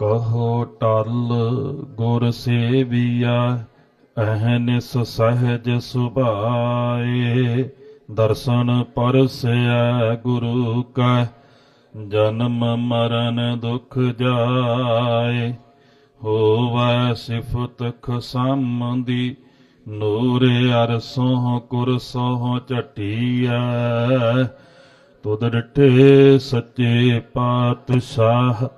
ਕਹੋ ਟਲ ਗੁਰ ਸੇਵੀਆ, ਅਹਨਿਸ ਸਹਿਜ ਸੁਭਾਏ। ਦਰਸ਼ਨ ਪਰਸਿਆ ਗੁਰੂ ਕਾ, ਜਨਮ ਮਰਨ ਦੁਖ ਜਾਏ। ਹੋਵੈ ਸਿਫਤ ਖਸਮਦੀ ਨੂਰ ਅਰਸੋਂ ਕੁਰਸੋਂ ਝਟੀਐ। ਤੁਧ ਡਿਠੇ ਸੱਚੇ ਪਾਤਸ਼ਾਹ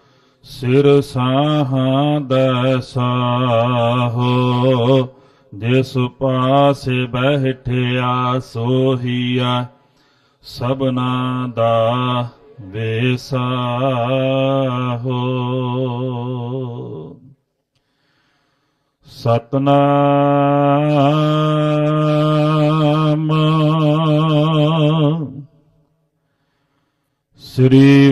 ਸਿਰ ਸਾਹਾਂ ਦਾ ਸਾਹੋ ਜਿਸ ਪਾਸੇ ਬਹਿਠਿਆ ਸੋਹੀਆ ਸਭਨਾ ਦਾ ਵੇਸਾਹੋ। ਸਤਨਾਮ ਸ੍ਰੀ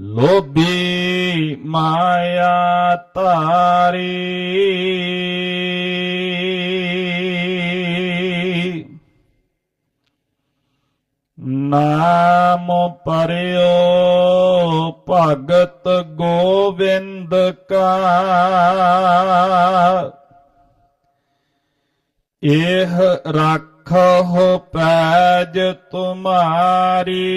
ਲੋਭੀ ਮਾਇਆ ਤਾਰੀ। ਨਾਮ ਪਰਿਓ ਭਗਤ ਗੋਵਿੰਦ ਕਾ। ਇਹ ਰੱਖੋ ਪੈਜ ਤੁਮਾਰੀ।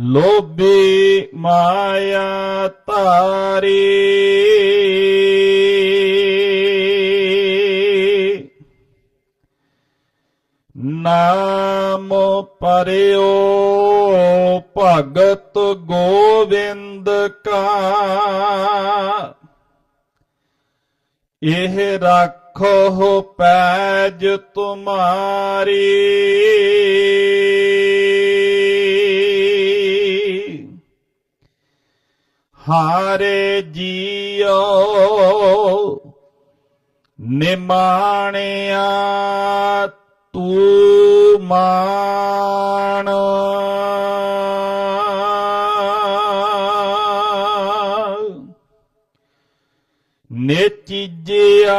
ਲੋਭੀ ਮਾਇਆ ਤਾਰੀ ਨਾਮ ਪਰਿਓ ਭਗਤ ਗੋਵਿੰਦ ਕਾ। ਇਹ ਰੱਖੋ ਪੈਜ ਤੁਮਾਰੀ। ਹਾਰੇ ਜੀਓ। ਨਿਮਾਣਿਆ ਤੂੰ ਮਾਣ। ਨੇਚੀਜਿਆ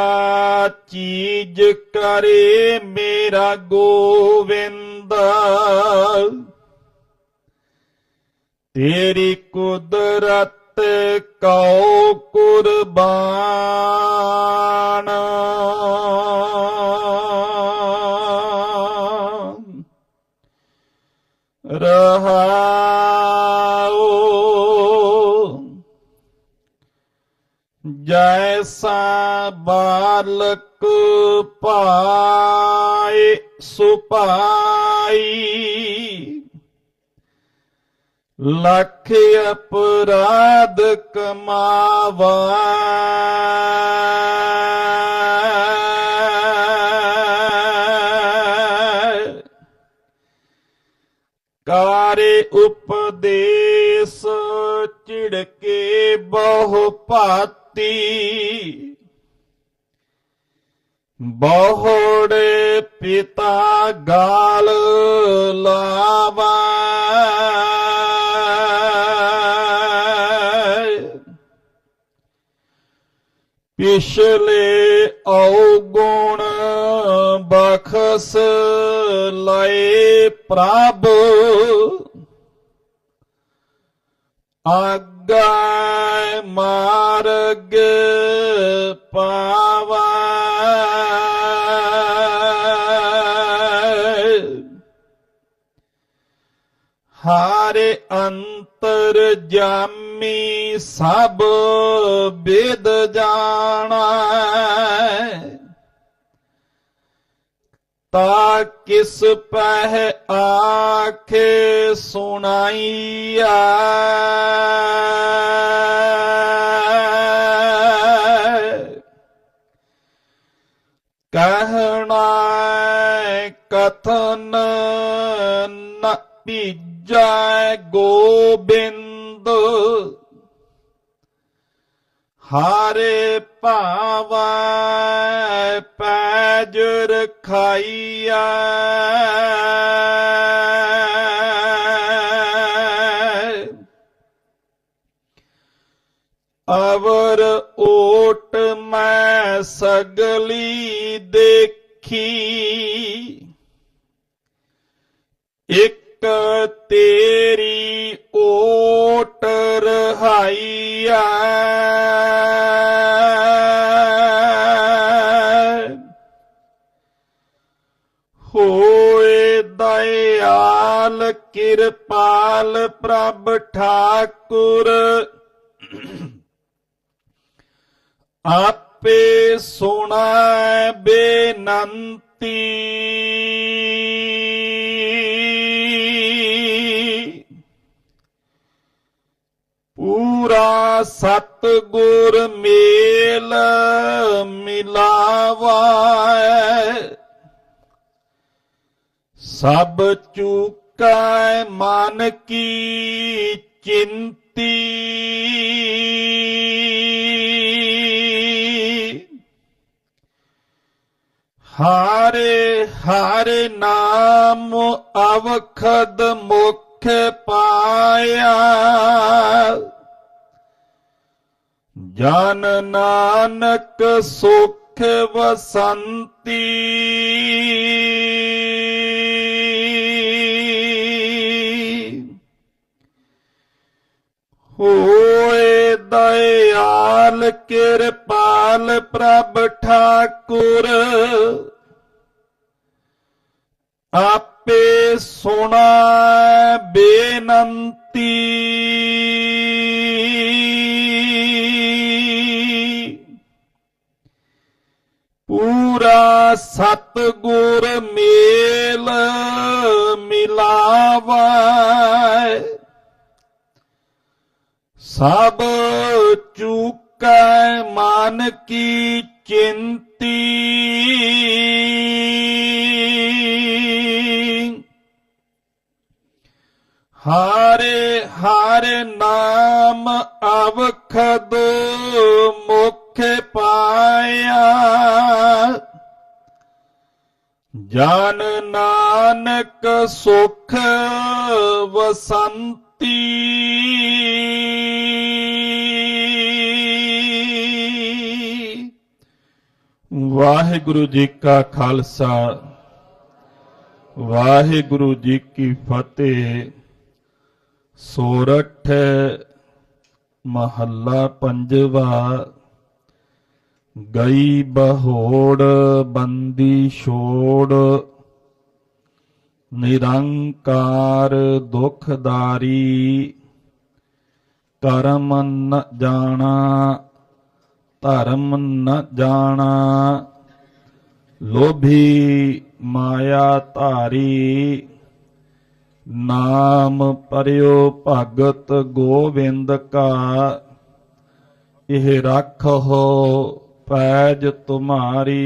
ਚੀਜ ਕਰੇ ਮੇਰਾ ਗੋਵਿੰਦ। ਤੇਰੀ ਕੁਦਰਤ ਕਉ ਕੁਰਬਾਨ। ਰਹਾਉ ਜੈਸਾ ਬਾਲਕ ਪਾਏ ਸੁਪਾਈ। ਲੱਖ ਅਪਰਾਧ ਕਮਾਵਾ। ਕਾਰੇ ਉਪਦੇਸ਼ ਚਿੜਕੇ ਬਹੁ ਭਾਤੀ ਬਹੁੜੇ ਪਿਤਾ ਗਾਲ ਲਾਵਾ ਪਿਛਲੇ ਔਗੁਣ ਬਖਸ ਲਏ ਪ੍ਰਭ। ਆਗਾ ਮਾਰਗ ਪਾਵਾ। ਹਾਰੇ ਅੰਤ ਅੰਤਰ ਜਾਮੀ ਸਭ ਬੇਦ ਜਾਣਾ। ਤਾ ਕਿਸ ਪਹਿ ਆਖੇ ਸੁਣਾਈਆ ਕਹਿਣਾ ਕਥਨ ਨ ਜੈ ਗੋਬਿੰਦ। ਹਾਰੇ ਭਾਵੈ ਪੈਜ ਰਖਾਈਆ ਅਵਰ ਓਟ ਮੈਂ ਸਗਲੀ ਦੇਖ ਕੋਟ ਰਹਾਈਆ ਹੋਏ ਦਇਆਲ ਕਿਰਪਾਲ ਪ੍ਰਭ ਠਾਕੁਰ। ਆਪੇ ਸੁਣਾ ਬੇਨੰਤੀ। ਪੂਰਾ ਸਤ ਗੁਰ ਮੇਲ ਮਿਲਾਵਾ ਸਭ ਚੁਕੈ ਮਨ ਕੀ ਚਿੰਤੀ। ਹਾਰੇ ਹਾਰੇ ਨਾਮ ਅਵਖਦ ਮੁਖ ਪਾਇਆ। ਜਨ ਨਾਨਕ ਸੁਖ ਵਸੰਤੀ। ਹੋਏ ਦਇਆਲ ਕਿਰਪਾਲ ਪ੍ਰਭ ਠਾਕੁਰ। ਆਪੇ ਸੁਣਾ ਬੇਨੰਤੀ। ਪੂਰਾ ਸਤ ਗੁਰ ਮੇਲ ਮਿਲਾਵਾ। ਸਭ ਚੁਕੈ ਮਨ ਕੀ ਚਿੰਤੀ। ਹਾਰੇ ਹਾਰੇ ਨਾਮ ਅਵਖਦ ਮੁਖ ਪਾਇਆ। ਜਨ ਨਾਨਕ ਸੁਖ ਵਸੰਤੀ। ਵਾਹਿਗੁਰੂ ਜੀ ਕਾ ਖਾਲਸਾ, ਵਾਹਿਗੁਰੂ ਜੀ ਕੀ ਫਤਿਹ। ਸੋਰਠ ਮਹੱਲਾ ਪੰਜਵਾ। ਗਈ ਬਹੋੜ ਬੰਦੀ ਛੋੜ, ਨਿਰੰਕਾਰ ਦੁਖਦਾਰੀ, ਕਰਮ ਨ ਜਾਣਾ, ਧਰਮ ਨ ਜਾਣਾ, ਲੋਭੀ ਮਾਇਆ ਧਾਰੀ, ਨਾਮ ਪਰਿਓ ਭਗਤ ਗੋਵਿੰਦ ਕਾ, ਇਹ ਰੱਖੋ ਪੈਜ ਤੁਮਾਰੀ